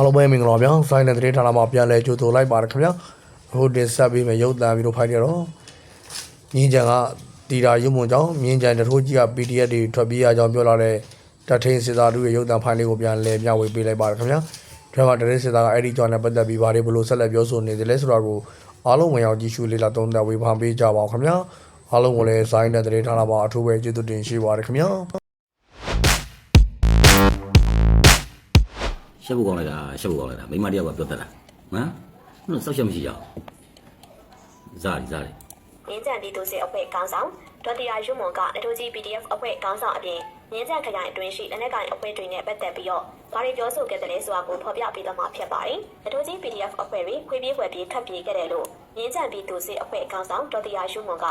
အားလုံးပဲမင်္ဂလာပါဗျာဆိုင်းတဲ့သတင်းဌာနမှာပြန်လဲကြိုဆိုလိုက်ပါရခင်ဗျာအခုတင်ဆက်ပေးမယ်ရုပ်သံဗီဒီယိုဖိုင်တွေတော့မြင်းကြံကတီတာရုံမွန်ကြောင့်မြင်းကြံတထိုးကြီးက PDF တွေထွက်ပြေးရကြောင်းပြောလာတဲ့တထင်းစစ်သားတို့ရဲ့ရုပ်သံဖိုင်လေးကိုပြန်လဲမျှဝေပေးလိုက်ပါရခင်ဗျာဒါမှတထင်းစစ်သားကအဲ့ဒီကြောင့်လည်းပတ်သက်ပြီးဘာတွေဘလို့ဆက်လက်ပြောဆိုနေတယ်လဲဆိုတာကိုအားလုံးဝင်ရောက်ကြည့်ရှုလေ့လာသုံးသပ်ဝေဖန်ပေးကြပါဦးခင်ဗျာအားလုံးကိုလည်းဆိုင်းတဲ့သတင်းဌာနမှာအထူးပဲကျေးဇူးတင်ရှိပါရခင်ဗျာ ရှက်ဖို့ကောင်းလိုက်တာရှက်ဖို့ကောင်းလိုက်တာမိန်းမတယောက်ကပြောတတ်တာဟမ်ဘယ်လိုစောက်ရှက်မရှိကြအောင်ဇာရီဇာရီမြင်းကြံပြည်သူစစ်အဖွဲ့ခေါင်းဆောင်ဒေါက်တာရုံမွန်ကနထိုးကြီး PDF အဖွဲ့ခေါင်းဆောင်အပြင်မြင်းကြံခရိုင်အတွင်းရှိလက်နက်ကိုင်အဖွဲ့တွေနဲ့ပတ်သက်ပြီးတော့ဘာတွေပြောဆိုခဲ့တယ်လဲဆိုတာကိုဖော်ပြပေးတော့မှာဖြစ်ပါတယ်။နထိုးကြီး PDF အဖွဲ့တွေခွေးပြေးခွေပြေးခတ်ပြေးခဲ့တယ်လို့မြင်းကြံပြည်သူစစ်အဖွဲ့ခေါင်းဆောင်ဒေါက်တာရုံမွန်က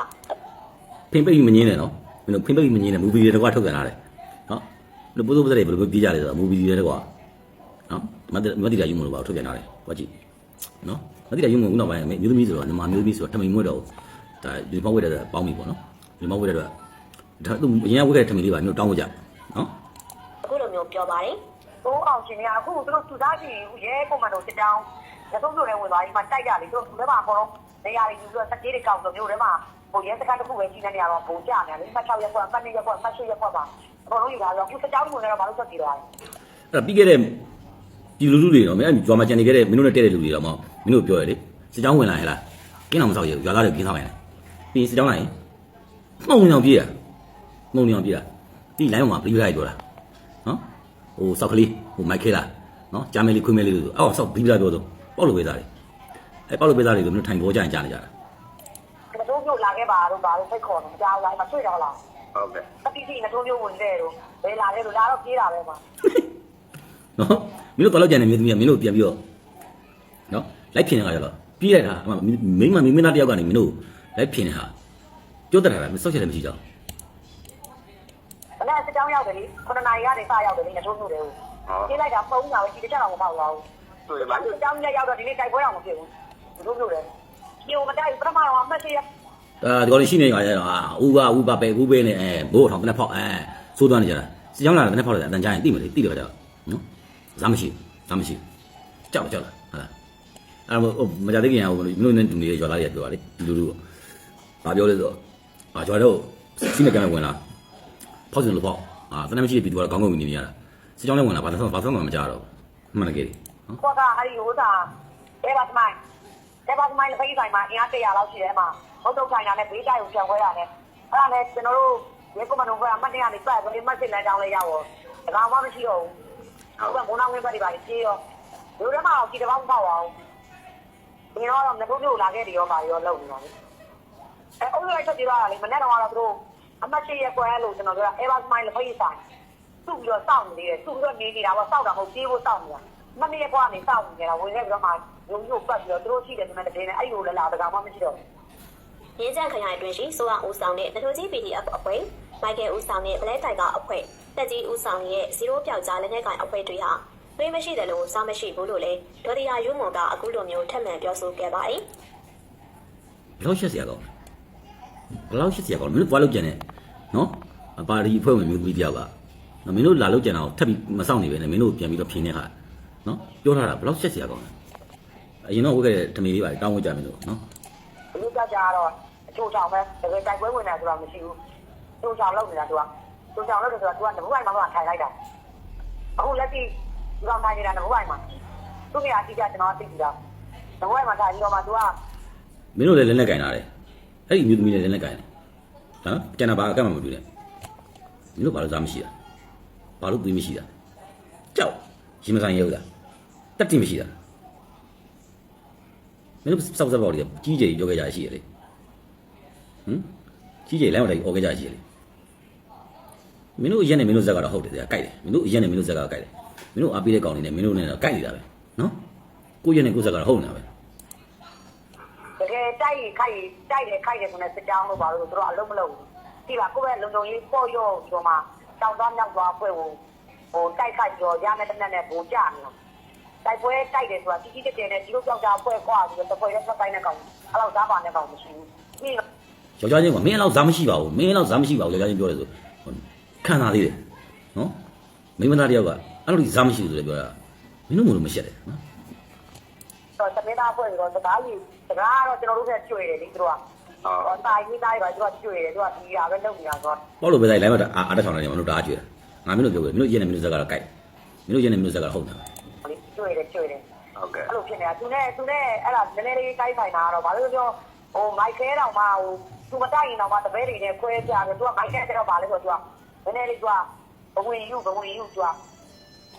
ဖင်ပိတ်မငင်းနဲ့နော်မင်းတို့ဖင်ပိတ်မငင်းနဲ့မူဗီတွေတကွာထုတ်ပြန်လာတယ်နော်လို့ပိုးစိုးပစတွေဘယ်လိုပြေးကြလဲဆိုတော့မူဗီတွေတကွာ နော်မတ်မတ်တီတာယူမလို့ပါထုတ်ပြန်လာတယ်ဟောကြည့်နော်မတ်တီတာယူမလို့နောက်ပိုင်းမျိုးသမီးဆိုတော့ညီမမျိုးသမီးဆိုတော့ထမိန်မွေးတော့ဒါဒီမောက်ဝဲတဲ့ပေါင်းပြီပေါ့နော်ဒီမောက်ဝဲတဲ့တော့ဒါသူအရင်ကဝဲခဲ့တဲ့ထမိန်လေးပါမျိုးတောင်းဖို့ကြနော်အခုလိုမျိုးပြောပါတယ်ဘိုးအောင်ရှင်ကအခုသူတို့သူသားကြီးရဲကွန်မန်ဒိုစစ်တောင်းလက်သုံးပြိုလဲဝင်သွားပြီးမှတိုက်ကြလေသူတို့ဒီမှာအကုန်လုံးနေရာတွေယူပြီးတော့စက်ကြီးတွေကောက်တော့မျိုးထဲမှာဟိုရဲစခန်းတစ်ခုပဲကြီးနေရတော့ဘုံကြနေတယ်မှတ်6ရက်ကွက်မှတ်2ရက်ကွက်မှတ်8ရက်ကွက်ပါအကုန်လုံးယူလာတော့အခုစစ်တောင်းဝင်နေတော့ဘာလို့ဆက်ကြည့်တော့လဲအဲ့ပြီးခဲ့တဲ့ ဒီလူလူတွေတော့မင်းကြွားမကြံနေခဲ့တဲ့မင်းတို့နဲ့တဲ့တဲ့လူတွေတော့မမင်းတို့ပြောရလေစစ်ကြောင်းဝင်လာဟဲ့လားကင်းအောင်မဆောက်ရဘူးရွာသားတွေကင်းဆောင်ရတယ်ပြီးစစ်ကြောင်းလာရင်မှုံနေအောင်ပြေးတာမှုံနေအောင်ပြေးတာဒီလိုင်းပေါ်မှာပြီးပြလိုက်ပြောတာနော်ဟိုစောက်ကလေးဟိုမိုက်ခဲလားနော်ဂျာမဲလေးခွေးမဲလေးလို့အော်စောက်ပြီးပြလိုက်ပြောတော့ပေါက်လို့ပဲသားတယ်အဲပေါက်လို့ပဲသားတယ်ဆိုမင်းတို့ထိုင်ပေါ်ကြရင်ကြားနေကြတာကတိုးမျိုးလာခဲ့ပါတော့ဘာလို့ဖိတ်ခေါ်နေမကြောက်လားမတွေ့တော့လားဟုတ်ကဲ့တတိတိကတိုးမျိုးဝင်တယ်တော့ဘယ်လာလဲလို့လာတော့ပြေးတာပဲမှာနော် မင်းတို့တော်လောက်ကြံနေမြေသမီးကမင်းတို့ပြန်ပြီးတော့နော်လိုက်ဖြစ်နေတာကြတော့ပြေးလိုက်တာအမမိမမိမသားတယောက်ကနေမင်းတို့လိုက်ဖြစ်နေတာပြောတတ်တာလားမစောက်ချက်လည်းမရှိကြဘူးဘယ်နဲ့စစ်တောင်းရောက်တယ်လေ9နာရီကနေစရောက်တယ်လေကတိုးမျိုးတယ်ဟုတ်ပြေးလိုက်တာပုံးတာပဲဒီတစ်ချက်တော့မပေါက်တော့ဘူးတွေ့ဘာပါလို့တောင်းရက်ရောက်တော့ဒီနေ့တိုက်ပွဲအောင်မဖြစ်ဘူးတို့လို့လေညိုမတိုက်ပထမတော့အမှတ်ရှိရအာဒီကောင်လေးရှိနေကြရတော့အာဥပါဥပါပဲဥပဲနဲ့အဲဘိုးထောင်တနက်ဖောက်အဲသိုးသွားနေကြတာစီချောင်းလာတနက်ဖောက်လာအတန်ကြာရင်တိမလေးတိတယ်ကြတော့နော် ဇာမရှိဇာမရှိကြောက်ကြောက်လားဟာအဲ့တော့မကြသေးခင်ကဟိုမင်းတို့နဲ့တူနေတဲ့ရွာသားတွေကပြောတာလေဒီလူလူဘာပြောလဲဆိုတော့အာရွာတော့စီးနေကြမယ်ဝင်လာဖောက်စင်လို့ဖောက်အာတနက်မရှိတဲ့ပြည်သူကတော့ကောင်းကောင်းနေနေရတာစီချောင်းလည်းဝင်လာဘာသာဘာသာမှမကြတော့မှန်တယ်ကေနော်ခေါ်တာအဲ့ဒီဟိုသာအဲဘာသမိုင်းအဲဘာသမိုင်းလက်ဖိတ်ဆိုင်မှာအင်အား100လောက်ရှိတယ်မှာဟုတ်တော့ဆိုင်တာနဲ့ဘေးတိုင်းကိုပြန်ခွဲရတယ်အဲ့ဒါနဲ့ကျွန်တော်တို့ရေကွန်မန်ဒိုကအမှတ်တရနေပတ်ပြီးမှတ်စစ်လမ်းကြောင်းလေးရောက်တော့ဒါကောင်မှမရှိတော့ဘူး ဟုတ်ကဲ့မိုးနောင်ဝင်းဘက်တွေပါကြီးရောလူတွေမှာကြည်တပေါင်းပေါက်အောင်ဒီတော့ငါတို့မျိုးလာခဲ့တယ်ရောပါရောလုံနေပါလေအဲအုပ်လိုက်ချက်ကြည့်ပါလေမနေ့တော့ကတော့သူတို့အမှတ်ရှိရက်ကွဲလို့ကျွန်တော်တို့ကအဲဘာသမိုင်းလက်ဖိတ်ဆိုင်သူ့ပြီးတော့စောင့်နေတယ်သူ့ပြီးတော့နေနေတာပေါ့စောင့်တာမဟုတ်ပြေးဖို့စောင့်နေတာမနေ့ကနေစောင့်နေတာဝင်ခဲ့ပြီးတော့မှရုံကြီးကိုပတ်ပြီးတော့သူတို့ရှိတယ်ဒီမှာတည်းနဲ့အဲ့လိုလည်းလာတကောင်မှမရှိတော့ဘူးမြင်းကြံခရိုင်အတွင်းရှိစိုးရဦးဆောင်တဲ့နထိုးကြီး PDF အဖွဲ့မိုက်ကယ်ဦးဆောင်တဲ့ Black Tiger အဖွဲ့ တက်ကြီးဦးဆောင်ရဲ့ဇီရိုပြောက်ကြားလက်နက်ကိုင်အဖွဲ့တွေဟာသွေးမရှိတယ်လို့စားမရှိဘူးလို့လည်းဒေါ်တီယာယူမွန်ကအခုလိုမျိုးထပ်မံပြောဆိုခဲ့ပါတယ်ဘယ်လောက်ရှက်စရာကောင်းဘယ်လောက်ရှက်စရာကောင်းမင်းတို့ဘာလို့ကြံနေနော်အပါတီအဖွဲ့ဝင်မျိုးသမီးတယောက်ကနော်မင်းတို့လာလို့ကြံတာကိုထပ်ပြီးမဆောင်နေပဲနဲ့မင်းတို့ပြန်ပြီးတော့ဖြင်းနေခါနော်ပြောထားတာဘယ်လောက်ရှက်စရာကောင်းလဲအရင်တော့ဝတ်ခဲ့တဲ့ထမီလေးပါတောင်းဝတ်ကြမယ်လို့နော်လူကကြတော့အချို့ချောင်ပဲတကယ်တိုက်ပွဲဝင်တာဆိုတာမရှိဘူး။ချို့ချောင်လောက်နေတာသူက ချို့ချောင်လောက်တယ်ဆိုတာသူကတပူအိုင်မှာတော့ထိုင်လိုက်တာ။အခုလက်ရှိဒီကောင်ထိုင်နေတာတပူအိုင်မှာသူ့မိအတိကကျွန်တော်သိကြတာ။တပူအိုင်မှာထိုင်ပြီးတော့မှသူကမင်းတို့လည်းလက်လက်ကင်လာတယ်အဲ့ဒီမျိုးသမီးလည်းလက်လက်ကင်တယ်ဟမ်ကျန်တာဘာအကန့်မှမပြုနဲ့မင်းတို့ဘာလို့စားမရှိတာဘာလို့သွေးမရှိတာကြောက်ရင်မဆိုင်ရုပ်တာတက်တိမရှိတာမင်းတို့စောက်စက်ပေါက်တွေကကြီးကြီးပြောခဲ့ကြရရှိရလေဟမ်ကြီးကြီးလမ်းဝတိုင်းអော်ခဲ့ကြရရှိရလေ မင်းတို့ရက်နဲ့မင်းတို့ဇက်ကတော့ဟုတ်တယ်ကြာကြိုက်တယ်မင်းတို့ရက်နဲ့မင်းတို့ဇက်ကကြိုက်တယ်မင်းတို့အားပေးတဲ့ကောင်တွေနဲ့မင်းတို့နဲ့တော့ကြိုက်နေတာပဲနော်ကိုရက်နဲ့ကိုဇက်ကတော့ဟုတ်နေတာပဲတကယ်တိုက်ရင်ခိုက်ရင်တိုက်တယ်ခိုက်တယ်ဆိုတဲ့စစ်ကြောင်းလို့ပါလို့သူတို့အလုံးမလုံးဘူး။ဒီပါကိုယ့်ရဲ့လုံခြုံရေးပေါ်ရော့ဒီမှာတောင်သားမြောက်သွားဖွဲ့ကိုဟိုတိုက်ခိုက်ကြောရမယ်တနက်နဲ့ကိုကြနေတာ။တိုက်ပွဲတိုက်တယ်ဆိုတာကြီးကြီးကျယ်ကျယ်နဲ့ဒီလိုကြောက်ကြဖွဲ့ခွာပြီးတော့တပွဲရက်ဆက်ပိုင်းနဲ့ကောင်အဲ့လောက်သားပါနဲ့ကောင်မရှိဘူး။ပြီးတော့ယောက်ျားချင်းကမင်းအဲ့လောက်ဇာမရှိပါဘူးမင်းအဲ့လောက်ဇာမရှိပါဘူးယောက်ျားချင်းပြောတယ်ဆို ခံစားသေးတယ်နော်မိန်းမသားတယောက်ကအဲ့လိုဇာမရှိဘူးဆိုလည်းပြောတာမင်းတို့မလို့မရှက်တယ်နော်တော့တမင်းသားဖွဲ့ပြီးတော့စကားကြီးစကားကတော့ကျွန်တော်တို့ကကြွေတယ်လေသူတို့ကဟောတာကြီးသားတွေပါသူကကြွေတယ်သူကဒီဟာပဲလုပ်နေတာဆိုတော့ပေါ့လို့ပဲလိုက်လိုက်မှအာအတက်ထောင်နေတယ်မင်းတို့တအားကြွေတာငါမင်းတို့ပြောခဲ့မင်းတို့ရက်နေမင်းတို့ဇက်ကတော့ကြိုက်မင်းတို့ရက်နေမင်းတို့ဇက်ကတော့ဟုတ်တယ်လေကြွေတယ်ကြွေတယ်ဟုတ်ကဲ့အဲ့လိုဖြစ်နေတာသူနဲ့သူနဲ့အဲ့ဒါနည်းနည်းလေးတိုက်ဆိုင်တာကတော့ဘာလို့လဲပြောဟိုမိုက်ခဲတောင်မှဟိုသူမတိုက်ရင်တောင်မှတပည့်တွေနဲ့ခွဲပြတယ်သူကမိုက်ခဲတော့ပါလဲဆိုတော့သူကန ည်းနည်းလေးသူကဘဝင်ယူဘဝင်ယူသူက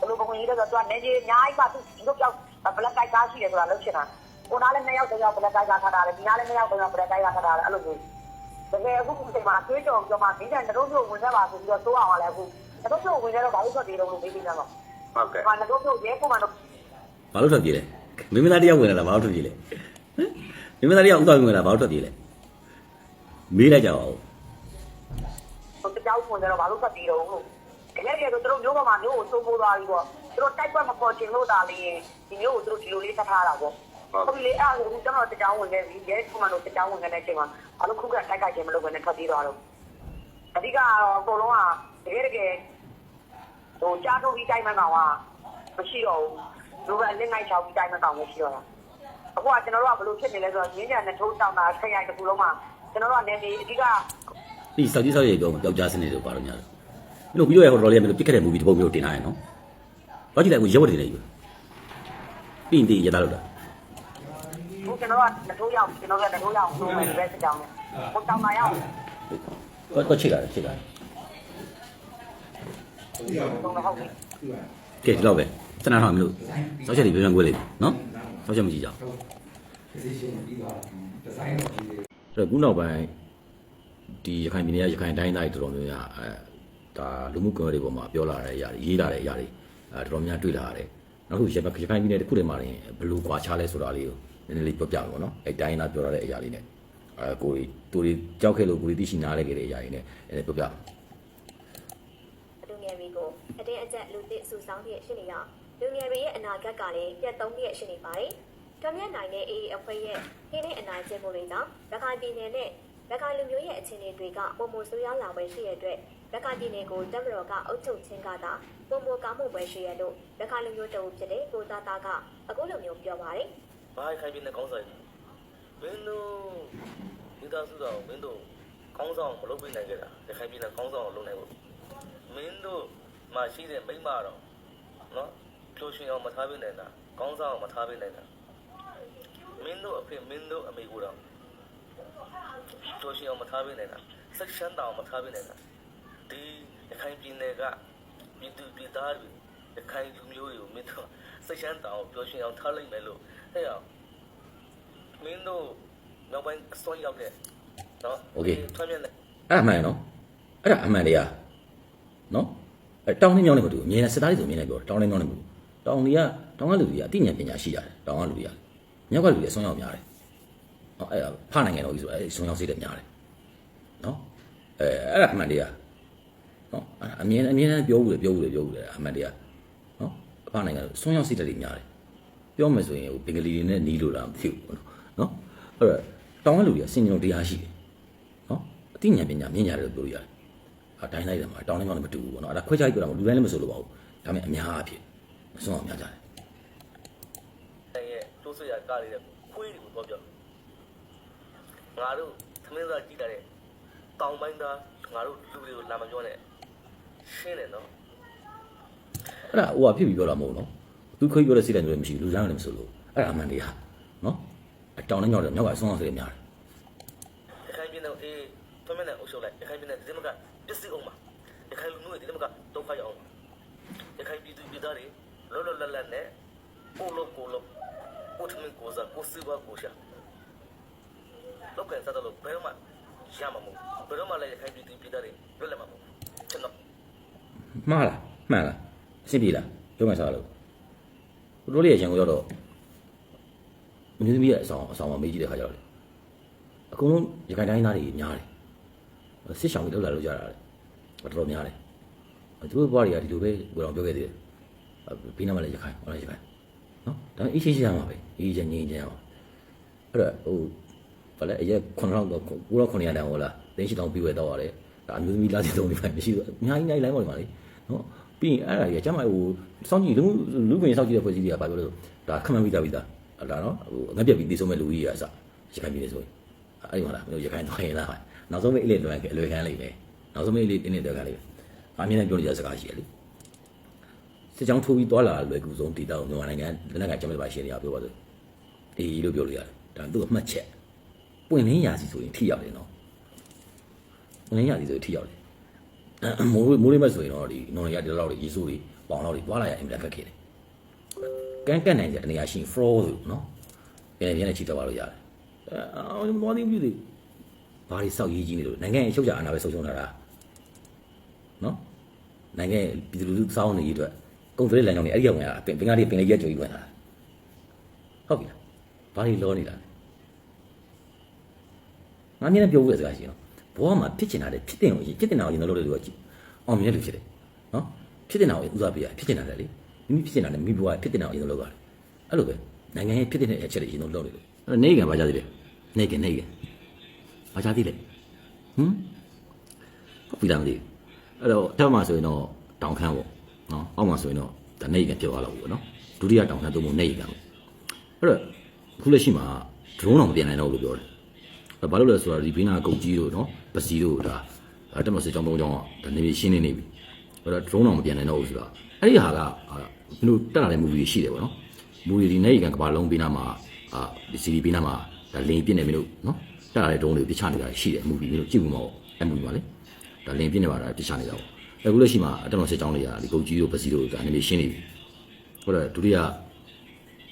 ဘလို့ဘဝင်ယူတော့သူကနေကြီးအများကြီးမှသူတို့ကြောက်ဘလက်ကိုက်ကားရှိတယ်ဆိုတာလုပ်ချင်တာကိုနားလည်းနှစ်ယောက်တစ်ယောက်ဘလက်ကိုက်ကားထားတာလေဒီနားလည်းနှစ်ယောက်တစ်ယောက်ဘလက်ကိုက်ကားထားတာလေအဲ့လိုမျိုးတကယ်အခုဒီချိန်မှာအသွေးကြော်ကြော်မှဒီတဲ့တို့တို့ဝင်ရပါဆိုပြီးတော့သိုးအောင်လည်းအခုတို့တို့ဝင်ရတော့ဘာလို့ဆိုတည်လို့မေးပြီးကြတော့ဟုတ်ကဲ့ဘာတို့တို့ရဲကိုမှတော့ဘာလို့ထွက်ပြေးလဲမင်းမသားတယောက်ဝင်လာတာဘာလို့ထွက်ပြေးလဲဟမ်မင်းမသားတယောက်ဥတော်ဝင်လာဘာလို့ထွက်ပြေးလဲမေးလိုက်ကြပါဦးဟိုတကြောက် ဝင်တော့ဘာလို့ဆက်ပြီးတော့လို့တကယ်ကြတော့တို့မျိုးပေါ်မှာမျိုးကိုစိုးမိုးသွားပြီးတော့တို့တိုက်ပွဲမပေါ်ချင်လို့ဒါလေးဒီမျိုးကိုတို့ဒီလိုလေးဆက်ထားတာပေါ့ဟုတ်ပြီလေအဲ့ဒါကိုကျွန်တော်တကြောင်ဝင်ခဲ့ပြီးရဲကမှတော့တကြောင်ဝင်ခဲ့တဲ့အချိန်မှာဘာလို့ခုကတိုက်ခိုက်ခြင်းမလုပ်ဘဲနဲ့ထွက်ပြေးသွားတော့အဓိကတော့အကုန်လုံးကတကယ်တကယ်ဟိုကြားထုတ်ပြီးတိုက်မှကောင်ကမရှိတော့ဘူးတို့ကလက်ငိုက်ချောက်ပြီးတိုက်မှကောင်မရှိတော့တာအခုကကျွန်တော်တို့ကဘယ်လိုဖြစ်နေလဲဆိုတော့ရင်းညံနဲ့ထိုးတောင်းတာခရိုင်တစ်ခုလုံးမှာကျွန်တော်တို့ကနေဒီအဓိက ဒီစောက်ကြီးစောက်ကြီးပြောပြောက်ကြားစနေတယ်ပါတော့ညာမင်းတို့ပြီးတော့ရဟိုတော်လေးမင်းတို့ပြစ်ခဲ့တဲ့မူဗီတစ်ပုဒ်မျိုးတင်ထားရနော်ဘာကြည့်လိုက်ကိုရုပ်တယ်လေယူပြီးရင်တည်ရတာလို့လားဘူးကျွန်တော်ကတထိုးရောက်ကျွန်တော်ကတထိုးရောက်လို့ပဲပဲစကြောင်းနဲ့ဟိုတောင်းလာရောက်တော့တော့ချိန်လာတယ်ချိန်လာတယ်တော့ဟုတ်ပြီကဲဒီတော့ပဲစနေထောင်မလို့စောက်ချက်တွေပြန်ပြန်ကွဲလိုက်ပြီနော်စောက်ချက်မကြည့်ကြအောင်အဲ့တော့ခုနောက်ပိုင်း ဒီရခိုင်ပြည်နယ်ကရခိုင်တိုင်းသားတွေတော်တော်များများအဲဒါလူမှုကွန်ရက်တွေပေါ်မှာပြောလာတဲ့အရာတွေရေးလာတဲ့အရာတွေအဲတော်တော်များတွေ့လာရတယ်နောက်တစ်ခုရခိုင်ရခိုင်ပြည်နယ်တစ်ခုတည်းမှာရင်ဘယ်လိုကွာခြားလဲဆိုတာလေးကိုနည်းနည်းလေးပြောပြမယ်ပေါ့နော်အဲတိုင်းသားပြောလာတဲ့အရာလေးနဲ့အဲကိုယ်တူတွေကြောက်ခဲ့လို့ကိုယ်သိရှိနားလဲခဲ့တဲ့အရာတွေနဲ့အဲပြောပြလူငယ်တွေကိုအတင်းအကျပ်လူသစ်စုဆောင်းပြည့်ရှိနေရလူငယ်တွေရဲ့အနာဂတ်ကလည်းပြတ်သုံးပြည့်ရှိနေပါတယ်။တမန်နိုင်တဲ့ AA အဖွဲ့ရဲ့ခင်းတဲ့အနိုင်ကျင့်မှုတွေကြောင့်ရခိုင်ပြည်နယ်နဲ့ ရခိုင်လူမျိုးရဲ့အခြေအနေတွေကပုံမဆိုးရွားလာပွဲရှိတဲ့အတွက်ရခိုင်ပြည်နယ်ကိုတပ်မတော်ကအုပ်ချုပ်ခြင်းကသာပုံမကောင်းမှုပဲရှိရလို့ရခိုင်လူမျိုးတအုပ်ဖြစ်တဲ့ကိုသားသားကအခုလိုမျိုးပြောပါတယ်။ဘာခိုင်ပြင်းတဲ့ကောင်းဆိုင်မင်းတို့ဒီသားစုတော်မင်းတို့ကောင်းဆောင်မလုပ်ပေးနိုင်ကြတာရခိုင်ပြည်နယ်ကောင်းဆောင်ကိုလုပ်နိုင်ဖို့မင်းတို့မှရှိတဲ့မိမတော့နော်ကျိုးရှင်အောင်မထားပေးနိုင်တာကောင်းဆောင်အောင်မထားပေးနိုင်တာမင်းတို့အဖေမင်းတို့အမေကိုတော့ ကျိုးရှင်အောင်မထားပေးနိုင်တာဆက်ရှမ်းတောင်မထားပေးနိုင်တာဒီရခိုင်ပြည်နယ်ကပြည်သူပြည်သားတွေရခိုင်လူမျိုးတွေကိုမင်းတို့ဆက်ရှမ်းတောင်ပြောရှင်အောင်ထားလိုက်မယ်လို့ဟဲ့အောင်မင်းတို့နောက်ပိုင်းအစွမ်းရောက်တဲ့နော်ထွန်းမြတ်တဲ့အဲ့ဒါမှန်နော်အဲ့ဒါအမှန်တရားနော်အဲတောင်းနေမြောင်းနေမတူဘူးအမြင်နဲ့စစ်သားတွေဆိုအမြင်နဲ့ပြောတောင်းနေမြောင်းနေမတူတောင်းတွေကတောင်းကလူတွေကအသိဉာဏ်ပညာရှိရတယ်တောင်းကလူတွေကမြောက်ကလူတွေအစွမ်းရောက်များတယ် နော်အဲ့ဒါဖနိုင်ငံတော်ကြီးဆိုအဲ့အစွမ်းရောက်စိတ်တွေများတယ်နော်အဲအဲ့ဒါအမှန်တရားနော်အဲ့ဒါအမြင်အမြင်နဲ့ပြောဘူးလေပြောဘူးလေပြောဘူးလေအမှန်တရားနော်ဖနိုင်ငံစွမ်းရောက်စိတ်တွေများတယ်ပြောမယ်ဆိုရင်ဟိုဘင်္ဂလီတွေနဲ့နီးလို့လားမသိဘူးနော်အဲ့တော့တောင်းကလူတွေကစင်ကြုံတရားရှိတယ်နော်အသိဉာဏ်ပညာမြင်ရတယ်လို့ပြောလို့ရတယ်အတိုင်းလိုက်တယ်မှာတောင်းလိုက်မှလည်းမတူဘူးပေါ့နော်အဲ့ဒါခွဲခြားကြည့်ကြတာမဟုတ်လူတိုင်းလည်းမဆိုလို့ပါဘူးဒါပေမဲ့အများအဖြစ်မစွန့်အောင်များကြတယ်ရဲ့တိုးဆွရကားလေးတဲ့ခွေးတွေကိုတော့ပြော ငါတို့သမင်းသားကြည့်လာတဲ့တောင်ပိုင်းသားငါတို့လူတွေကိုလာမပြောနဲ့ရှင်းတယ်နော်အဲ့ဒါဟိုကဖြစ်ပြီးပြောတာမဟုတ်နော်သူခွေးပြောတဲ့စိတ်တိုင်းတွေမရှိဘူးလူတိုင်းလည်းမဆိုလို့အဲ့ဒါအမှန်တရားနော်အတောင်းနဲ့ညောက်တယ်ညောက်ကအစွန့်အောင်စိတ်တွေများတယ်ရခိုင်ပြည်နယ်အေးထွန်းမြတ်တဲ့အုပ်ချုပ်လိုက်ရခိုင်ပြည်နယ်ဒီမကပစ္စည်းအောင်ပါရခိုင်လူမျိုးတွေဒီမကဒုက္ခရောက်အောင်ရခိုင်ပြည်သူပြည်သားတွေလောလောလတ်လတ်နဲ့ပို့လို့ကိုလို့ကိုထမင်းကိုစားကိုစီပါကိုရှာ လောက်ကစားတော့ဘယ်မှရမှာမဟုတ်ဘယ်တော့မှလည်းရခိုင်ပြည်သူပြည်သားတွေလွတ်လပ်မှာမဟုတ်ကျွန်တော်မှားလားမှန်လားအဆင်ပြေလားပြောမှစားလို့တို့လေးရရန်ကိုရောက်တော့အမျိုးသမီးရဲ့အဆောင်အဆောင်မှာမေးကြည့်တဲ့ခါကျတော့လေအကုန်လုံးရခိုင်တိုင်းသားတွေများတယ်စစ်ဆောင်တွေလောက်လာလို့ကြတာလေတော်တော်များတယ်သူတို့ဘွားတွေကဒီလိုပဲကိုယ်တော်ပြောခဲ့သေးတယ်ဘေးနားမှာလည်းရခိုင်ဟောလည်းရခိုင်နော်ဒါပေမဲ့အေးရှိရှိရမှာပဲအေးချမ်းငြိမ်းချမ်းအောင်အဲ့တော့ဟို ဘာလဲအရက်9000တော့9900တန်ဟောလားတင်းရှိတောင်ပြီးဝဲတော့ရတယ်ဒါအမျိုးသမီးလာတဲ့တုံးတွေပဲမရှိဘူးအများကြီးနိုင်လိုင်းပါလိမ့်ပါလေနော်ဟပြီးရင်အဲ့ဒါကြီးကကျမဟိုစောင့်ကြည့်လူလူခွင့်စောင့်ကြည့်တဲ့ဖွဲ့စည်းတွေကဘာပြောလဲဆိုဒါခမန်းပြီးသားပြီးသားအဲ့ဒါနော်ဟိုငါပြက်ပြီးတည်ဆုံးမဲ့လူကြီးကအစရခိုင်ပြည်နေဆိုရင်အဲ့ဒီမှာလားမင်းတို့ရခိုင်တော့ရင်လားနောက်ဆုံးမဲ့အလေးလွယ်လွယ်ခန်းလိုက်ပဲနောက်ဆုံးမဲ့အလေးတင်းနေတော့ခန်းလိုက်အမြင်နဲ့ပြောနေကြစကားရှိရလေစစ်ကြောင်းထိုးပြီးသွားလာလွယ်ကူဆုံးတည်တော့မြန်မာနိုင်ငံလက်နက်ကကျမတို့ပါရှင်းနေရပြောပါစို့အေးလို့ပြောလို့ရတယ်ဒါသူ့အမှတ်ချက် ပွင့်လင်းရာစီဆိုရင်ထိရောက်တယ်နော်ပွင့်လင်းရာစီဆိုရင်ထိရောက်တယ်အဲမိုးမိုးလေးမဆိုရင်တော့ဒီနော်ရတဲ့လောက်တွေရေစိုးတွေပေါင်လောက်တွေသွားလာရအင်မတန်ခက်ခဲတယ်။ကန်ကန်နိုင်တဲ့နေရာရှိရင် fraud လို့နော်။ပြန်ပြန်နဲ့ချီတော့ပါလို့ရတယ်။အဲအော်မတော်သေးဘူးလေ။ဘာတွေစောက်ရေးကြီးနေလို့နိုင်ငံရဲ့အချုပ်ချာအာဏာပဲဆုံးရှုံးလာတာ။နော်။နိုင်ငံရဲ့ပြည်သူလူထုစောင်းနေရေးအတွက်ကုန်သွယ်လမ်းကြောင်းတွေအဲ့ဒီရောက်ဝင်လာပင်ပင်ကားတွေပင်လေးရက်ကြိုကြီးဝင်လာတာ။ဟုတ်ပြီလား။ဘာတွေလောနေတာလဲ။ ငါမြင်တဲ့ပြောဖို့စကားရှိနော်။ဘောမှာဖြစ်ချင်တာလေဖြစ်တင်လို့ဖြစ်တင်တာကိုရင်တော့လို့လို့ကြည့်။အောင်မြင်တဲ့လူဖြစ်တယ်။နော်။ဖြစ်တင်တာကိုဦးစားပေးရဖြစ်ချင်တာလေ။မိမိဖြစ်ချင်တာလေမိဘကဖြစ်တင်တာကိုရင်တော့လုပ်ရတယ်။အဲ့လိုပဲနိုင်ငံရဲ့ဖြစ်တင်တဲ့အချက်တွေရင်တော့လုပ်နေတယ်။အဲ့နေကဘာကြသေးလဲ။နေကနေက။ဘာကြသေးလဲ။ဟမ်ဟုတ်ပြီလားမသိဘူး။အဲ့တော့အထက်မှာဆိုရင်တော့တောင်ခမ်းပေါ့။နော်။အောက်မှာဆိုရင်တော့ဒါနေကပြောရတော့ဘူးပေါ့နော်။ဒုတိယတောင်ခမ်းသို့မဟုတ်နေကပေါ့။အဲ့တော့အခုလက်ရှိမှာဒရုန်းတော့မပြန်နိုင်တော့ဘူးလို့ပြောတယ်။အဲ့ ဘာလို့လဲဆိုတော့ဒီဘင်းနာကုတ်ကြီးတို့နော်ပစီတို့ဒါအဲ့တက်မစစ်ကြောင်းသုံးကြောင်းကဒါနေပြီးရှင်းနေနေပြီ။အဲ့တော့ဒရုန်းတော့မပြန်နိုင်တော့ဘူးဆိုတော့အဲ့ဒီဟာကအာမင်းတို့တက်လာတဲ့မူဗီရှိတယ်ပေါ့နော်။မူဗီဒီနေကန်ကဘာလုံးဘင်းနာမှာအာဒီစီဒီဘင်းနာမှာဒါလင်းပြစ်နေမင်းတို့နော်တက်လာတဲ့ဒရုန်းတွေပြချနေတာရှိတယ်မူဗီမင်းတို့ကြည့်ဘူးမဟုတ်အဲ့မူဗီပါလေ။ဒါလင်းပြစ်နေပါတာပြချနေတာပေါ့။အခုလက်ရှိမှာတက်မစစ်ကြောင်းတွေကဒီကုတ်ကြီးတို့ပစီတို့ဒါနေပြီးရှင်းနေပြီ။ဟုတ်တယ်ဒုတိယ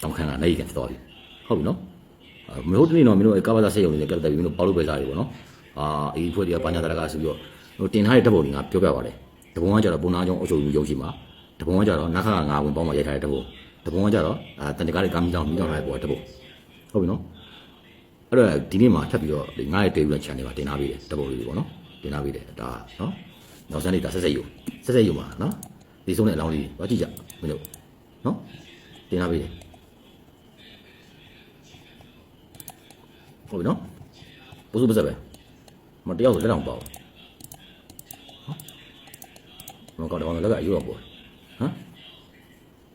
တောင်ခန်းကနေကန်တော်ပြီ။ဟုတ်ပြီနော်။အာ မဟုတ်တနေ့တော့မင်းတို့အဲကဘာသာဆက်ရုံနေပြတ်တယ်ပြီးမင်းတို့ပေါလို့ပဲစားတယ်ပေါ့နော်အာအေးဖွဲ့တွေကဘာညာတရကဆိုပြီးတော့ဟိုတင်ထားတဲ့တပ်ပုံတွေငါပြောပြပါလေတပုံကကြတော့ပုံနာကြောင့်အုပ်ချုပ်မှုရုံရှိမှာတပုံကကြတော့နခကငါဝင်ပေါင်းမှရိုက်ထားတဲ့တပ်ပုံတပုံကကြတော့အာတန်တကားတွေကမ်းကြောင်းမိကြောင်းထားတဲ့ပုံကတပ်ပုံဟုတ်ပြီနော်အဲ့တော့ဒီနေ့မှာထပ်ပြီးတော့ဒီငါရဲ့ Telegram channel မှာတင်ထားပေးတယ်တပ်ပုံလေးတွေပေါ့နော်တင်ထားပေးတယ်ဒါနော်နောက်စမ်းနေတာဆက်ဆက်ယူဆက်ဆက်ယူမှာနော်ဒီဆုံးတဲ့အလောင်းလေးသွားကြည့်ကြမင်းတို့နော်တင်ထားပေးတယ် ဟုတ်ပြီနော်ဘုစုပစက်ပဲမတယောက်ဆိုလက်တောင်ပေါ့ဟမ်မကောက်တော့လက်ကယူတော့ပေါ့ဟမ်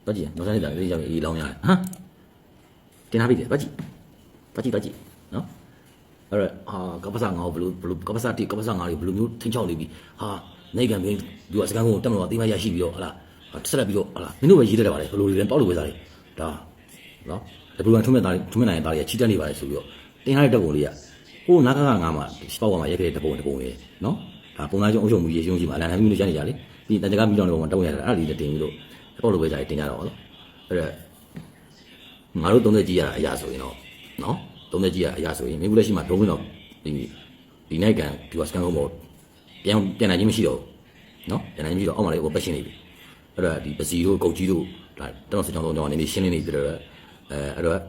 ဘာကြည့်နော်စနေတာလေးကြောင့်အေးလောင်းရတယ်ဟမ်တင်ထားပြီလေဘာကြည့်ဘာကြည့်ဘာကြည့်နော်အဲ့တော့ဟာကပ္ပစာငါဘလူဘလူကပ္ပစာတိကပ္ပစာငါတွေဘလူမျိုးထင်းချောက်နေပြီဟာနိုင်ကံမင်းသူကစကန်ကိုတက်မလို့တိမရရှိပြီးတော့ဟလာဆက်လက်ပြီးတော့ဟလာမင်းတို့ပဲရေးတယ်ပါလေဘလူတွေလည်းပေါက်လို့ပဲစားတယ်ဒါနော်ဘလူကထုံးမဲ့သားထုံးမဲ့နိုင်တဲ့သားတွေချီတက်နေပါလေဆိုပြီးတော့ တင်ထားတဲ့တပ်ပုံလေးကဟိုနာကကငါမှာပေါက်ပါမှာရက်ခဲ့တဲ့တပ်ပုံတစ်ပုံလေးနော်ဒါပုံသားကျုံအုပ်ချုပ်မှုရေရှုံးရှိမှာအလန်ဟမ်းမျိုးလိုချနေကြလေပြီးတန်တကားမီလောင်တဲ့ပုံမှာတောင်းရတယ်အဲ့ဒါလေးတင်ပြီးလို့ပေါက်လို့ပဲကြတယ်တင်ကြတော့နော်အဲ့ဒါငါတို့သုံးသက်ကြည့်ရတာအရာဆိုရင်တော့နော်သုံးသက်ကြည့်ရအရာဆိုရင်မင်းဘူးလက်ရှိမှာဒုံးမင်းတော့ဒီဒီနိုင်ကန်ဒီဝစကန်ကုန်းပေါ်ပြန်ပြန်နိုင်ခြင်းမရှိတော့ဘူးနော်ပြန်နိုင်ခြင်းမရှိတော့အောက်မှာလေးဟိုပတ်ရှင်းနေပြီအဲ့ဒါဒီပစီတို့ကုတ်ကြီးတို့ဒါတောင်းစကြောင်းသုံးကြောင်းနေနေရှင်းနေနေပြီတော့အဲအဲ့တော့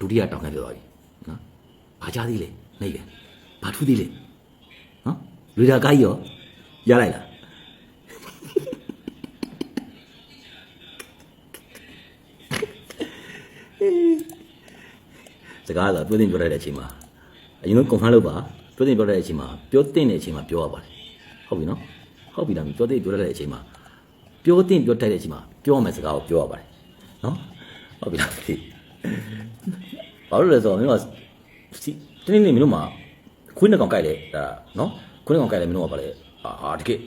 ဒုတိယတောင်းခံပြောသွားပြီနော် ဘာကြသေးလဲနေကဘာထူးသေးလဲနော်လူဒါကားကြီးရောရလိုက်လားစကားဆိုပြောတင်ပြောရတဲ့အချိန်မှာအရင်ကကွန်ဖန်လုပ်ပါပြောတင်ပြောရတဲ့အချိန်မှာပြောတင်တဲ့အချိန်မှာပြောရပါတယ်ဟုတ်ပြီနော်ဟုတ်ပြီလားပြောတင်ပြောရတဲ့အချိန်မှာပြောတင်ပြောတတ်တဲ့အချိန်မှာပြောမယ်စကားကိုပြောရပါတယ်နော်ဟုတ်ပြီလားဘာလို့လဲဆိုတော့မင်းကစီ တနေ့နေ့မင်းတို့မှာခွေးနှစ်ကောင်ကြိုက်တယ်ဒါနော်ခွေးနှစ်ကောင်ကြိုက်တယ်မင်းတို့ကပါလေအာတကယ်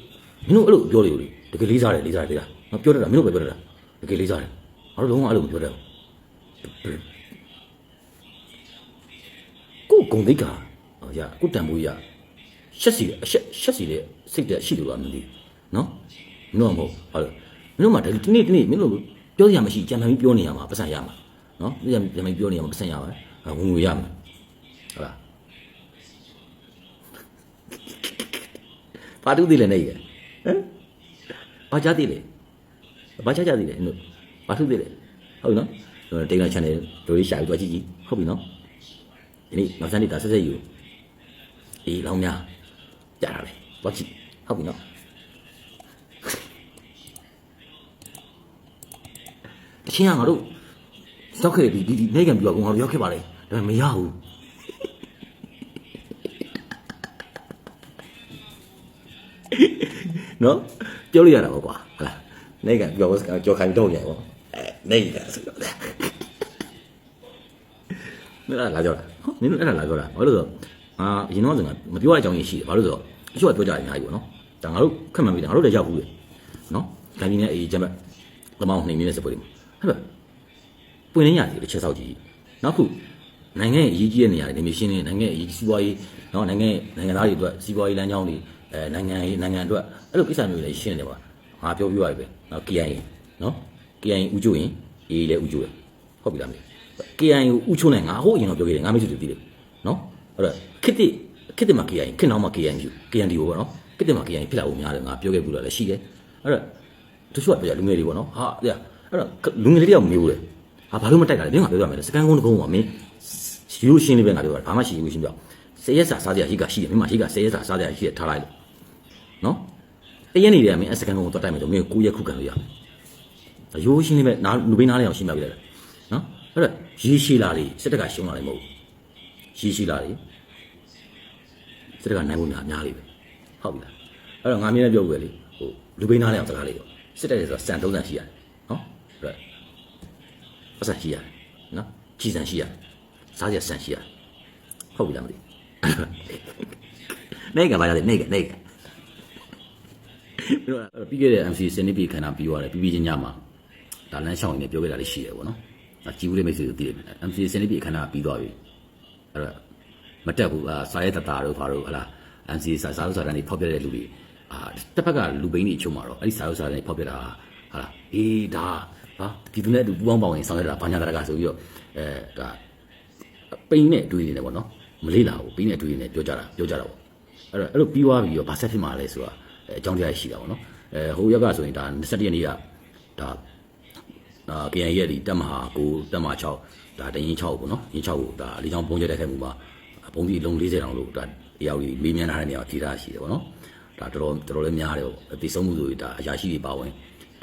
မင်းတို့အဲ့လိုပြောလေလို့တကယ်လေးစားတယ်လေးစားတယ်လေးစားငါပြောတတ်တာမင်းတို့ပဲပြောတတ်တာတကယ်လေးစားတယ်ငါတို့လုံးဝအဲ့လိုမပြောတတ်ဘူးကိုဂုံသိက္ခာဟောရကိုတန်ဖိုးရရှက်စီတဲ့အရှက်ရှက်စီတဲ့စိတ်တဲ့ရှိတယ်လို့မသိဘူးနော်မင်းတို့ကမဟုတ်ဟုတ်မင်းတို့မှာဒီနေ့ဒီနေ့မင်းတို့ပြောရမှရှိကြံမှန်ပြီးပြောနေရမှာပတ်စံရမှာနော်ကြံမှန်ပြောနေရမှာပတ်စံရမှာဝင်ငွေရမှာ ဟုတ်လားဘာတူးသေးလဲနေရဟမ်ဘာကြသေးလဲဘာချကြသေးလဲတို့ဘာတူးသေးလဲဟုတ်နော်တေဂရာ channel တို့လေးရှာပြီးတော့ကြည့်ကြည့်ဟုတ်ပြီနော်ဒီနေ့နောက်စမ်းနေတာဆက်ဆက်ယူအေးလောင်းများကြတာလေတော့ကြည့်ဟုတ်ပြီနော်တချင်းကငါတို့စောက်ခဲ့ဒီဒီနေကံပြီးတော့ငါတို့ရောက်ခဲ့ပါလေဒါပေမဲ့မရဘူး နော်ပြောလို့ရတာပေါ့ကွာဟတ်လားနေကပြောကြောခိုင်တော့ပြန်ပေါ့အဲနေကဆိုတော့မင်းလာကြောလားမင်းအဲ့ဒါလာကြောလားဘာလို့ဆိုတော့အာရင်တော့ကမပြောရအကြောင်းရင်းရှိတယ်ဘာလို့ဆိုတော့အချို့ကပြောကြတယ်အများကြီးပေါ့နော်ဒါငါတို့ခက်မှန်ပြီငါတို့လည်းရောက်ဘူးလေနော်ဒါကြီးနဲ့အေးကျမလမောင်းနေနေတဲ့စပွဲတွေဟဲ့ဗျပွင့်နေရတယ်တစ်ချက်ဆောက်ကြည့်နောက်ခုနိုင်ငံရဲ့အရေးကြီးတဲ့နေရာတွေနေမရှင်းနေနိုင်ငံရဲ့အရေးစီးပွားရေးနော်နိုင်ငံနိုင်ငံသားတွေအတွက်စီးပွားရေးလမ်းကြောင်းတွေ အဲနိုင်ငံရေးနိုင်ငံအတွက်အဲ့လိုကိစ္စမျိုးတွေရှင်းနေပါငါပြောပြရပြီပဲနော် KIA နော် KIA ဥကျိုးရင်အေးလေဥကျိုးရဟုတ်ပြီလားမသိ KIA ကိုဥချိုးနေငါဟိုအရင်တော့ပြောခဲ့တယ်ငါမရှိသေးတယ်နော်အဲ့တော့ခစ်တိခစ်တိမှာ KIA ခစ်နောက်မှာ KIA ယူ KND ကိုပေါ့နော်ခစ်တိမှာ KIA ဖြစ်လာဖို့များတယ်ငါပြောခဲ့ဘူးလားလည်းရှိတယ်အဲ့တော့တချို့ကပြောလူငယ်တွေပေါ့နော်ဟာအဲ့တော့လူငယ်လေးတယောက်မမျိုးလေဟာဘာလို့မတိုက်တာလဲမင်းကပြောရမယ်လေစကန်ကုန်းတကုန်းကမင်းရိုးရှင်းလေးပဲငါပြောတာဘာမှရှိဘူးရှင်းပြောဆယ်ရက်စာစားကြရရှိကရှိတယ်မင်းမရှိကဆယ်ရက်စာစားကြရရှိတယ်ထားလိုက်လို့ နော်တရက်နေတယ်မင်းအစကန်ကုန်းကိုတော့တိုက်မယ်ဆိုမင်းကိုရက်ခုခံလို့ရရိုးရှင်းလေးပဲနားလူပိန်းနားလေးအောင်ရှင်းပြပြလိုက်နော်အဲ့တော့ရေရှိလာလေစစ်တပ်ကရှုံးလာတယ်မဟုတ်ဘူးရေရှိလာလေစစ်တပ်ကနိုင်ဖို့များများလေးပဲဟုတ်ပြီလားအဲ့တော့ငါမြင်နေပြောဘူးလေဟိုလူပိန်းနားလေးအောင်စကားလေးပေါ့စစ်တပ်တွေဆိုတာစံသုံးစံရှိရတယ်နော်အဲ့တော့ပတ်စံရှိရတယ်နော်ကြည်စံရှိရတယ်စားရစံရှိရတယ်ဟုတ်ပြီလားမသိနေကဘာရလဲနေကနေက ပြီးတော့ပြီးခဲ့တဲ့ MC စနေပြီခန္ဓာပြီးသွားတယ်ပြီးပြီးချင်းညမှာဒါလမ်းရှောင်းနေပြောခဲ့တာလေးရှိတယ်ပေါ့နော်အကြည့်ဦးလေးမိတ်ဆွေတို့သိတယ် MC စနေပြီခန္ဓာပြီးသွားပြီအဲ့တော့မတက်ဘူးအာစာရဲတတာတို့ဘာတို့ဟလား MC စာစာဥစာတန်းတွေဖောက်ပြတဲ့လူတွေအာတစ်ဖက်ကလူပိန်းတွေအချုံမှာတော့အဲ့ဒီစာဥစာတန်းတွေဖောက်ပြတာဟာလားအေးဒါဟာဒီသူနဲ့အတူပူပေါင်းပေါင်းရင်ဆောင်ရတာဘာညာတရကဆိုပြီးတော့အဲဒါပိန်းနဲ့တွေးနေတယ်ပေါ့နော်မလေးလာဘူးပိန်းနဲ့တွေးနေပြောကြတာပြောကြတာပေါ့အဲ့တော့အဲ့လိုပြီးသွားပြီးတော့ဘာဆက်ဖြစ်မှာလဲဆိုတာ အကြောင်းတရားရှိတာပေါ့နော်အဲဟိုရက်ကဆိုရင်ဒါ21ရက်နေ့ကဒါဒါ KN ရဲ့ဒီတက်မဟာကိုတက်မဟာ6ဒါတရင်6ပေါ့နော်ရင်6ကိုဒါလေးချောင်းပုံကျတဲ့ခိုင်မှုမှာပုံပြီးအလုံး40တောင်လို့ဒါတယောက်ကြီးမေးမြန်းထားတဲ့နေရာဖြေထားရှိတယ်ပေါ့နော်ဒါတော်တော်တော်တော်လေးများတယ်ပေါ့အသိဆုံးမှုဆိုဒါအရာရှိတွေပါဝင်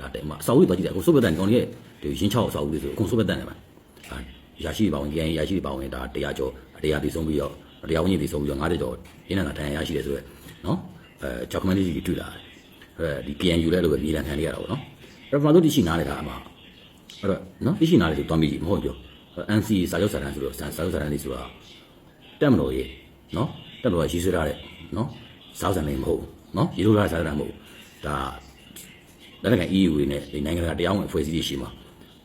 ဒါတိုင်မှာအစာဝိသွားကြည့်တယ်အခုစုပ်ပတန်ကောင်ကြီးရဲ့ဒီရင်6အစာဝိလေးဆိုအခုစုပ်ပတန်တယ်မှာဒါအရာရှိတွေပါဝင် KN အရာရှိတွေပါဝင်ဒါတရားကျော်တရားသိဆုံးပြီးတော့တရားဝင်ကြီးသိဆုံးပြီးတော့90ကျော်ရင်းနာတန်ရရှိတယ်ဆိုတော့နော် အဲဂျော့ကမန်တီတွေ့လာတယ်အဲဒီ KNU လည်းလိုပဲမြေလံခံရတာပေါ့နော်အဲ့တော့မှတို့တရှိနားနေတာအမှာအဲ့တော့နော်သိရှိနားလေးဆိုတွမ်းပြီးမဟုတ်ကြော NC စာချုပ်စာတမ်းဆိုတော့စာချုပ်စာတမ်းလေးဆိုတာတက်မလို့ရေနော်တက်လို့ရေးဆွဲထားတဲ့နော်စာချုပ်စာတမ်းလေးမဟုတ်ဘူးနော်ရေးလို့ထားတဲ့စာချုပ်စာတမ်းမဟုတ်ဘူးဒါလက်နက်ကန် EU တွေနဲ့ဒီနိုင်ငံတကာတရားဝင်အဖွဲ့အစည်းတွေရှိမှာ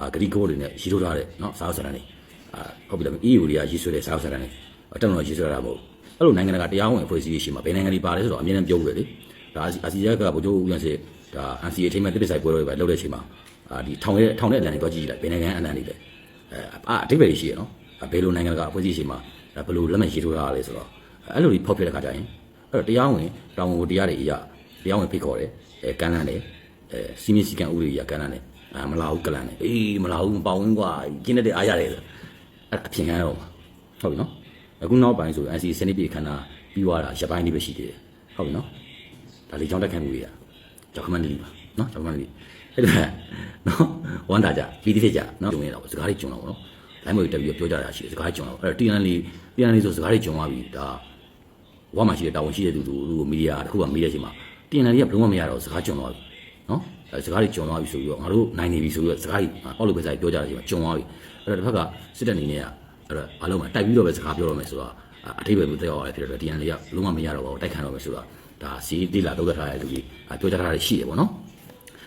အာဂရီကိုတွေနဲ့ရေးလို့ထားတဲ့နော်စာချုပ်စာတမ်းလေးအာဟုတ်ပြီလား EU တွေကရေးဆွဲတဲ့စာချုပ်စာတမ်းလေးတက်မလို့ရေးဆွဲထားတာမဟုတ် အဲ့လိုနိုင်ငံတကာတရားဝင်အဖွဲ့အစည်းတွေရှိမှာဘယ်နိုင်ငံတွေပါလဲဆိုတော့အမြဲတမ်းပြောလို့လေဒါအာဆီယက်ကဗိုလ်ချုပ်ဦးရန်စစ်ဒါ NCA ထိမှတစ်ပစ်ဆိုင်ပွဲတွေပဲလုပ်တဲ့အချိန်မှာအာဒီထောင်ရဲ့ထောင်ရဲ့အလံတွေတော့ကြည့်ကြည့်လိုက်ဘယ်နိုင်ငံအလံတွေလဲအဲအာအတိတ်ပဲရှိရနော်ဘယ်လိုနိုင်ငံကအဖွဲ့အစည်းရှိမှာဘယ်လိုလက်မှတ်ရေးထိုးထားရလဲဆိုတော့အဲ့လိုကြီးဖောက်ပြတဲ့ခါကျရင်အဲ့တော့တရားဝင်တောင်ကိုတရားတွေအရတရားဝင်ဖိတ်ခေါ်တယ်အဲကမ်းလှမ်းတယ်အဲစီမီစီကံဥတွေအရကမ်းလှမ်းတယ်အာမလာဘူးကလန်တယ်အေးမလာဘူးမပေါင်းကွာကျင်းတဲ့အားရတယ်ဆိုအဲ့အဖြစ်ခံရတော့မှာဟုတ်ပြီနော် အခုနောက်ပိုင်းဆို NC စနစ်ပြေခန္ဓာပြီးသွားတာရပိုင်းလေးပဲရှိသေးတယ်ဟုတ်ပြီနော်ဒါလေးကြောင်းတက်ခံမှုတွေကကြောက်ခမန်းလေးပါနော်ကြောက်ခမန်းလေးအဲ့ဒါနော်ဝမ်းတာကြပြီးတိဖြစ်ကြနော်ဂျုံရတော့စကားလေးဂျုံတော့ဗောနော်လိုင်းမွေတက်ပြီးပြောကြတာရှိတယ်စကားဂျုံတော့အဲ့တော့တီအန်လေးတီအန်လေးဆိုစကားလေးဂျုံသွားပြီဒါဝါမှာရှိတဲ့တာဝန်ရှိတဲ့သူတို့ကိုမီဒီယာတစ်ခုကမီဒီယာချိန်မှာတီအန်လေးကဘလုံးမမရတော့စကားဂျုံသွားပြီနော်အဲစကားလေးဂျုံသွားပြီဆိုပြီးတော့ငါတို့နိုင်နေပြီဆိုပြီးတော့စကားကြီးအောက်လိုပဲစားပြောကြတာချိန်မှာဂျုံသွားပြီအဲ့တော့တစ်ဖက်ကစစ်တပ်အနေနဲ့က အဲ့တော့အလုံးမှာတိုက်ပြီးတော့ပဲစကားပြောတော့မယ်ဆိုတော့အထိပ္ပယ်မျိုးတက်ရောက်ရတယ်ဖြစ်တော့တီအန်လေးကလုံးဝမရတော့ဘူးတိုက်ခံတော့မယ်ဆိုတော့ဒါစီးတိလာတော့ထားတဲ့လူကြီးပြောကြတာရှိတယ်ဗောနော်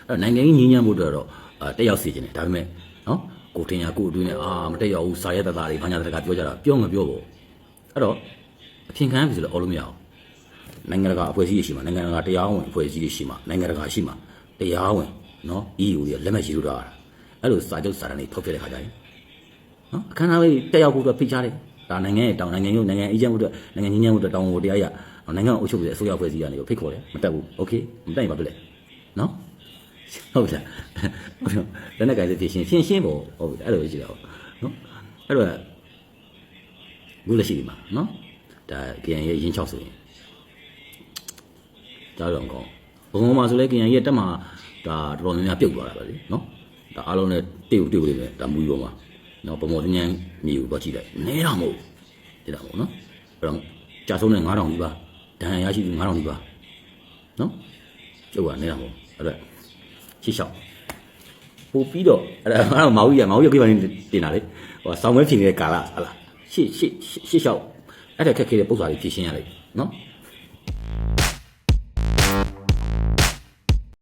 အဲ့နိုင်ငံကြီးငင်းညမ်းဖို့အတွက်တော့အာတက်ရောက်စေခြင်းတယ်ဒါပေမဲ့နော်ကိုတင်ရကိုအတွင်းနဲ့အာမတက်ရောက်ဘူးစာရဲတသားတွေဘာညာတကပြောကြတာပြောမပြောဘူးအဲ့တော့အထင်ခံရပြီဆိုတော့အော်လို့မရအောင်နိုင်ငံတကာအဖွဲ့အစည်းတွေရှိမှာနိုင်ငံတကာတရားဝင်အဖွဲ့အစည်းတွေရှိမှာနိုင်ငံတကာရှိမှာတရားဝင်နော် EU တွေလက်မှတ်ရေးထိုးထားတာအဲ့လိုစာချုပ်စာတမ်းတွေထုတ်ပြတဲ့ခါကျရင် နော်အခမ်းအနားလေးတက်ရောက်ဖို့အတွက်ဖိတ်ကြားတယ်ဒါနိုင်ငံရဲ့တောင်နိုင်ငံမျိုးနိုင်ငံအေဂျင့်ဖို့အတွက်နိုင်ငံငင်းညမ်းဖို့အတွက်တောင်းဖို့တရားရနိုင်ငံအုပ်ချုပ်တဲ့အစိုးရအဖွဲ့အစည်းကနေဖိတ်ခေါ်တယ်မတက်ဘူးโอเคမတက်ရင်ဘာဖြစ်လဲနော် ဟုတ်လားဟုတ်တယ်လက်နဲ့ကြိုင်လေးဖြစ်ရှင်းရှင်းရှင်းပေါ့ဟုတ်ပြီအဲ့လိုရှိတာပေါ့နော်အဲ့တော့ဘူးလက်ရှိဒီမှာနော်ဒါပြန်ရဲ့ရင်း6ဆိုရင်ဒါတော့ကောင်းဘုံမှာဆိုလဲပြန်ရဲ့တက်မှာဒါတော်တော်များများပြုတ်သွားတာပဲလေနော်ဒါအားလုံးနဲ့တိတ်ကိုတိတ်ကိုလေးပဲဒါမူကြီးပေါ်မှာ နော်ပုံပေါ်ညံမြေကိုတော့ကြည့်လိုက်နဲတော့မဟုတ်ဒီတော့ပေါ့နော်အဲ့တော့ကြာဆုံးတဲ့9000ဒီပါဒဏ်ရာရရှိသူ9000ဒီပါနော်ကျုပ်ကနဲတော့မဟုတ်အဲ့တော့ရှေ့လျှောက်ပို့ပြီးတော့အဲ့ဒါအဲ့ဒါမောင်ကြီးကမောင်ကြီးကပြပါနေတင်တာလေဟိုဆောင်းဝဲဖြင်နေတဲ့ကာလဟလာရှေ့ရှေ့ရှေ့လျှောက်အဲ့ဒါခက်ခဲတဲ့ပုံစံလေးဖြည့်ရှင်းရလိုက်နော်